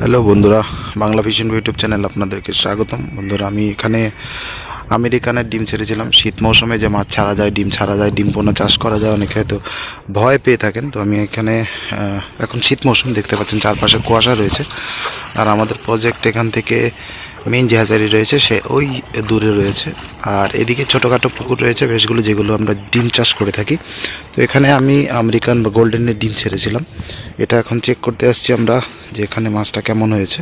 Hello বন্ধুরা, Bangla vision YouTube channel আপনাদেরকে স্বাগতম। বন্ধুরা, আমি এখানে আমেরিকানের ডিম ছেড়েছিলাম। শীত মৌসুমে যে মাছ ছাড়া যায়, ডিম ছাড়া যায়, ডিম পোনা চাষ করা যায়, অনেকে হয়তো ভয় পেয়ে থাকেন। তো আমি এখানে এখন শীত মৌসুম দেখতে পাচ্ছেন, চারপাশে কুয়াশা রয়েছে। আর আমাদের প্রজেক্ট এখান থেকে মেইন যে হাজারি রয়েছে সে ওই দূরে রয়েছে। আর এদিকে ছোটোখাটো পুকুর রয়েছে বেশগুলো যেগুলো আমরা ডিম চাষ করে থাকি। তো এখানে আমি আমেরিকান বা গোল্ডেনের ডিম ছেড়েছিলাম। এটা এখন চেক করতে আসছি আমরা যে এখানে মাছটা কেমন হয়েছে।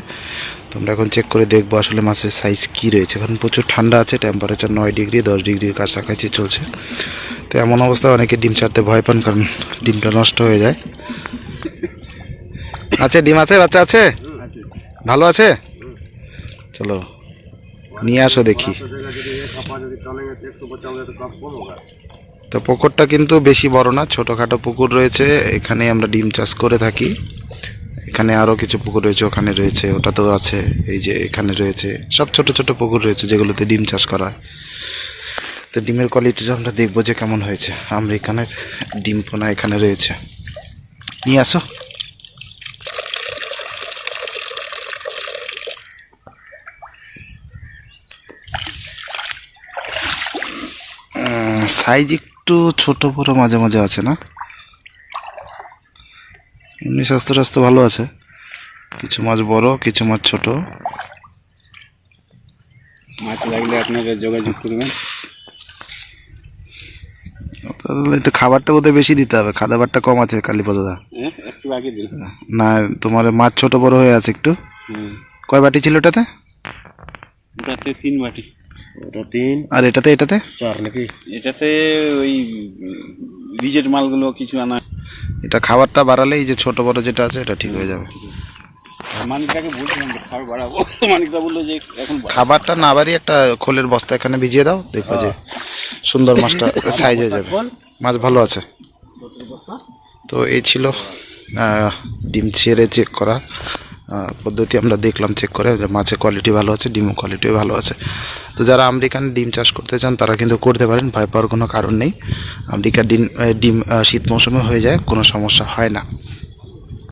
তো আমরা এখন চেক করে দেখব আসলে মাছের সাইজ কী রয়েছে। এখন প্রচুর ঠান্ডা আছে টেম্পারেচার নয় ডিগ্রি দশ ডিগ্রির কাছাকাছি চলছে। তো এমন অবস্থায় অনেকে ডিম ছাড়তে ভয় পান কারণ ডিমটা নষ্ট হয়ে যায়। আছে ডিম আছে বাচ্চা আছে। ভালো আছে? চলো, নিয়ে আসো দেখি। তো পুকুরটা কিন্তু বেশি বড় না, ছোটোখাটো পুকুর রয়েছে, এখানে আমরা ডিম চাষ করে থাকি। এখানে আরও কিছু পুকুর রয়েছে, ওখানে রয়েছে, ওটা তো আছে, এই যে এখানে রয়েছে, সব ছোট ছোট পুকুর রয়েছে যেগুলোতে ডিম চাষ করা তো ডিমের কোয়ালিটিটা আমরা দেখব যে কেমন হয়েছে। আমরা এখানে ডিম পোনা এখানে রয়েছে। নিয়ে আসো। সাইজ একটু ছোট বড় মাঝে মাঝে আছে না? এমনি স্বাস্থ্য স্বাস্থ্য ভালো আছে। কিছু মাছ বড় কিছু মাছ ছোট। মাছ লাগলে আপনারা যোগাযোগ করবেন। তাহলে একটু খাবারটা বোধহয় বেশি দিতে হবে। খাবারটা কম আছে কালীপদা হ্যাঁ একটু আগে দিন। না তোমার মাছ ছোট বড় হয়ে আছে একটু। কয় বাটি ছিল ওটাতে? ওটাতে তিন বাটি। ওটা তিন আর এটাতে এটাতে? চার নাকি? এটাতে ওই রিজেট মালগুলো কিছু আনা এটা খাবারটা বাড়ালে এই যে ছোট বড় যেটা আছে এটা ঠিক হয়ে যাবে। মানিকটাকে বলছিলাম খাবার বাড়াবো। মানিকদা বলল যে এখন খাবারটা না বাড়ি একটা খোলের বস্তা এখানে ভিজিয়ে দাও দেখবে যে সুন্দর মাছটা সাইজ হয়ে যাবে। মাছ ভালো আছে। তো এই ছিল ডিম ছেড়ে চেক করা। পদ্ধতি আমরা দেখলাম চেক করে যে মাছের কোয়ালিটি ভালো আছে, ডিমও কোয়ালিটিও ভালো আছে। তো যারা আমেরিকান ডিম চাষ করতে চান, তারা কিন্তু করতে পারেন, ভয় পাওয়ার কোনো কারণ নেই। আমেরিকার ডিম ডিম শীত মৌসুমে হয়ে যায়, কোনো সমস্যা হয় না।